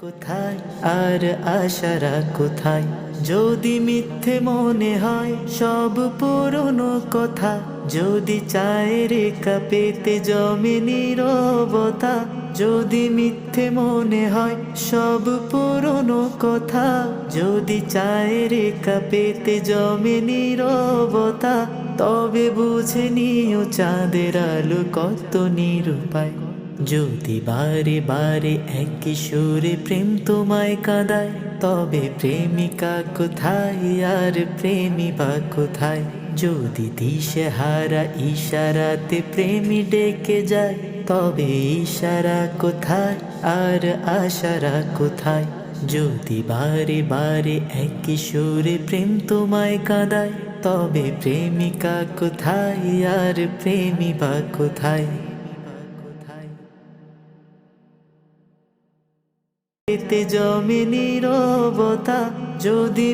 কোথায়? আর আশারা কোথায়? যদি মিথ্যে মনে হয়, সব পুরনো কথা। যদি চায়ের কাপেতে জমে নীরবতা। যদি মিথ্যে মনে হয়, সব পুরনো কথা। যদি চায়ের কাপেতে জমে নীরবতা। তবে বুঝে নিও চাঁদের আলো কত নিরূপায়। যদি বারে বারে এক সুরে প্রেম তোমায় কাঁদায়, তবে প্রেমিকা কোথায় আর প্রেমী বা কোথায়? যদি দিশে হারা ইশারাতে প্রেমী ডেকে যায়, তবে ইশারা কোথায় আর আশারা কোথায়? যদি বারে বারে এক সুরে প্রেম তোমায় কাঁদায়, তবে প্রেমিকা কোথায় আর প্রেমী বা কোথায়? এতে জমে নীরবতা যদি